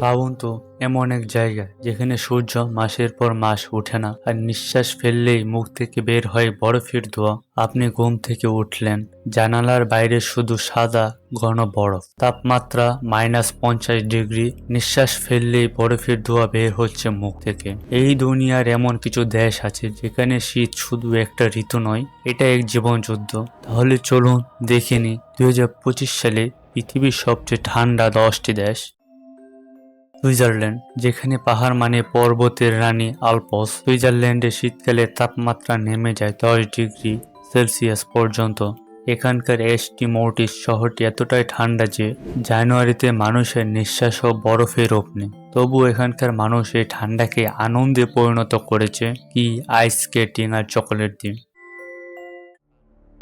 ভাবুন তো এমন এক জায়গা যেখানে সূর্য মাসের পর মাস ওঠে না, আর নিঃশ্বাস ফেললেই মুখ থেকে বের হয় বরফের ধোয়া। আপনি ঘুম থেকে উঠলেন, জানালার বাইরে শুধু সাদা ঘন বরফ। তাপমাত্রা মাইনাস পঞ্চাশ ডিগ্রি, নিঃশ্বাস ফেললেই বরফের ধোয়া বের হচ্ছে মুখ থেকে। এই দুনিয়ার এমন কিছু দেশ আছে যেখানে শীত শুধু একটা ঋতু নয়, এটা এক জীবন যুদ্ধ তাহলে চলুন দেখে নি দুই সালে পৃথিবীর সবচেয়ে ঠান্ডা দশটি দেশ। সুইজারল্যান্ড, যেখানে পাহাড় মানে পর্বতের রানী আলপস। সুইজারল্যান্ডে শীতকালে তাপমাত্রা নেমে যায় দশ ডিগ্রি সেলসিয়াস পর্যন্ত। এখানকার এসটি মৌটিস শহরটি এতটাই ঠান্ডা যে জানুয়ারিতে মানুষের নিঃশ্বাস ও বরফে রোপ নেই তবু এখানকার মানুষ এই ঠান্ডাকে আনন্দে পরিণত করেছে কি আইস স্কেটিং আর চকোলেট দিয়ে।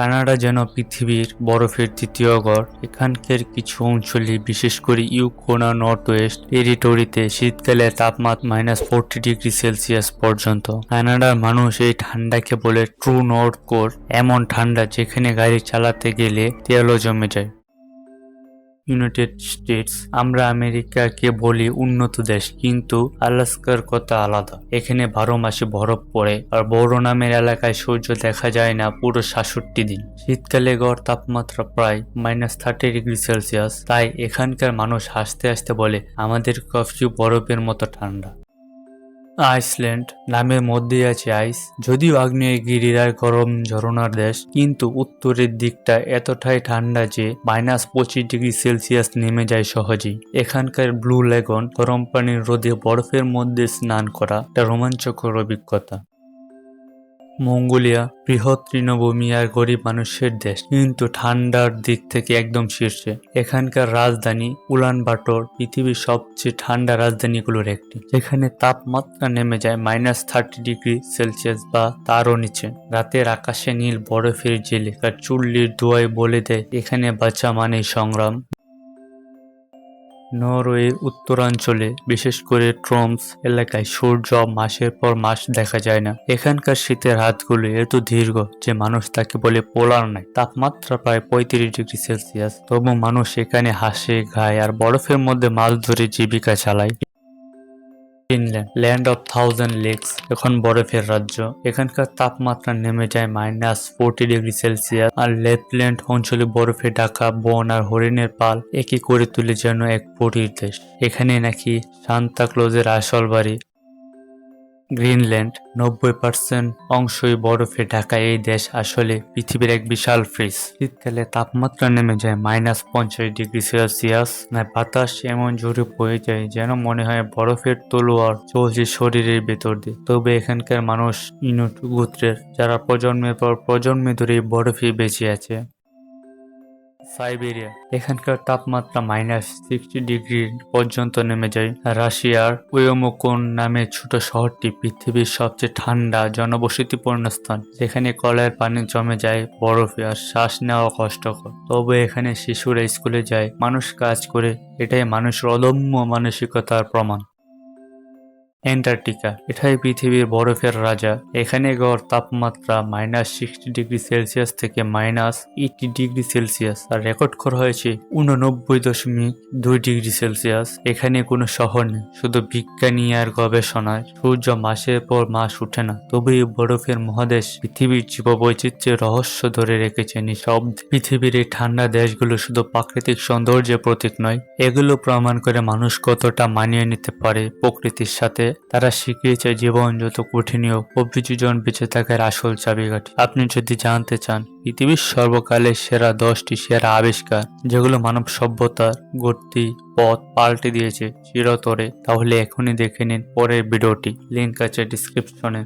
কানাডা যেন পৃথিবীর বরফের তৃতীয় গড়। এখানকার কিছু অঞ্চলে বিশেষ করে ইউকোনা নর্থ ওয়েস্ট টেরিটরিতে, শীতকালে তাপমাত্রা মাইনাস ফোরটি ডিগ্রি সেলসিয়াস পর্যন্ত। কানাডার মানুষ এই ঠান্ডাকে বলে ট্রু নর্থ কোর। এমন ঠান্ডা যেখানে গাড়ি চালাতে গেলে তেলও জমে যায়। ইউনাইটেড স্টেটস আমরা আমেরিকাকে বলি উন্নত দেশ, কিন্তু আলাস্কার কথা আলাদা। এখানে বারো মাসে বরফ পড়ে, আর বড় নামের এলাকায় সূর্য দেখা যায় না পুরো সাতষট্টি দিন। শীতকালে গড় তাপমাত্রা প্রায় মাইনাস থার্টি ডিগ্রি সেলসিয়াস তাই এখানকার মানুষ হাসতে হাসতে বলে, আমাদের কফিউ বরফের মতো ঠান্ডা। আইসল্যান্ড নামের মধ্যে আছে আইস। যদিও আগ্নেয়গিরির গরম ঝরনার দেশ, কিন্তু উত্তরের দিকটা এতটাই ঠান্ডা যে মাইনাস পঁচিশ ডিগ্রি সেলসিয়াস নেমে যায় সহজেই। এখানকার ব্লু লেগন গরম পানির রোদে বরফের মধ্যে স্নান করা একটা রোমাঞ্চকর অভিজ্ঞতা। মঙ্গোলিয়া বৃহৎ তৃণভূমি আর গরিব মানুষের দেশ, কিন্তু ঠান্ডার দিক থেকে একদম শীর্ষে। এখানকার রাজধানী উলান বাটর পৃথিবীর সবচেয়ে ঠান্ডা রাজধানীগুলোর একটি, যেখানে তাপমাত্রা নেমে যায় মাইনাস থার্টি ডিগ্রি সেলসিয়াস বা তারও নিচে। রাতের আকাশে নীল বরফের জেলে আর চুল্লির ধোয়ায় বলে দেয়, এখানে বাঁচা মানেই সংগ্রাম। নরওয়ের উত্তরাঞ্চলে, বিশেষ করে ট্রমস এলাকায় সূর্য মাসের পর মাস দেখা যায় না। এখানকার শীতের হাতগুলো এত দীর্ঘ যে মানুষ তাকে বলে পোলার নাই তাপমাত্রা প্রায় পঁয়ত্রিশ ডিগ্রি সেলসিয়াস। তবু মানুষ এখানে হাসে গায় আর বরফের মধ্যে মাছ ধরে জীবিকা চালায়। Finland, land of thousand lakes, এখন বরফের রাজ্য। এখানকার তাপমাত্রা নেমে যায় মাইনাস ফোরটি ডিগ্রি সেলসিয়াস আর লেপল্যান্ড অঞ্চলে বরফে ঢাকা, বন আর হরিণের পাল একই করে তুলে যেন এক পটির দেশ। এখানে নাকি সান্তা ক্লোজের আসল বাড়ি গ্রিনল্যান্ড নব্বই পার্সেন্ট অংশই বরফে ঢাকা এই দেশ আসলে পৃথিবীর এক বিশাল ফ্রিজ। শীতকালে তাপমাত্রা নেমে যায় মাইনাস পঞ্চাশ ডিগ্রি সেলসিয়াস না বাতাস এমন জোরে বয়ে যায় যেন মনে হয় বরফের তলোয়ার চলছে শরীরের ভেতর দিয়ে। তবে এখানকার মানুষ ইনুট গোত্রের, যারা প্রজন্মের পর প্রজন্মে ধরে বরফে বেঁচে আছে। সাইবেরিয়া। এখানকার তাপমাত্রা মাইনাস সিক্সটি ডিগ্রি পর্যন্ত নেমে যায়। রাশিয়ার ওয়মোকোন নামে ছোট শহরটি পৃথিবীর সবচেয়ে ঠান্ডা, জনবসতিপূর্ণ স্থান। যেখানে কলের পানি জমে যায়, বরফে আর শ্বাস নেওয়া কষ্টকর। তবে এখানে শিশুরা স্কুলে যায়, মানুষ কাজ করে। এটাই মানুষের অদম্য মানসিকতার প্রমাণ। অ্যান্টার্কটিকা। এটাই পৃথিবীর বরফের রাজা। এখানে গড় তাপমাত্রা মাইনাস সিক্সটি ডিগ্রি সেলসিয়াস থেকে মাইনাস এইটি ডিগ্রি সেলসিয়াস আর রেকর্ড করা হয়েছে উননব্বই দশমিক দুই ডিগ্রি সেলসিয়াস এখানে কোনো শহর নেই, শুধু বিজ্ঞানী আর গবেষণায়। সূর্য মাসের পর মাস উঠে না, তবে এই বরফের মহাদেশ পৃথিবীর জীববৈচিত্র্যের রহস্য ধরে রেখেছে। নিঃশব্দ পৃথিবীর এই ঠান্ডা দেশগুলো শুধু প্রাকৃতিক সৌন্দর্যের প্রতীক নয়, এগুলো প্রমাণ করে মানুষ কতটা মানিয়ে নিতে পারে প্রকৃতির সাথে। তারা শিখিয়েছে জীবন যত কঠিন হোক বিচুজন বেঁচে থাকার আসল চাবিকাঠি। আপনি যদি জানতে চান, পৃথিবীর সর্বকালের সেরা দশটি সেরা আবিষ্কার, যেগুলো মানব সভ্যতার গতি, পথ পাল্টে দিয়েছে চিরতরে, তাহলে এখনই দেখে নিন পরের ভিডিওটি। লিঙ্ক আছে ডিসক্রিপশনে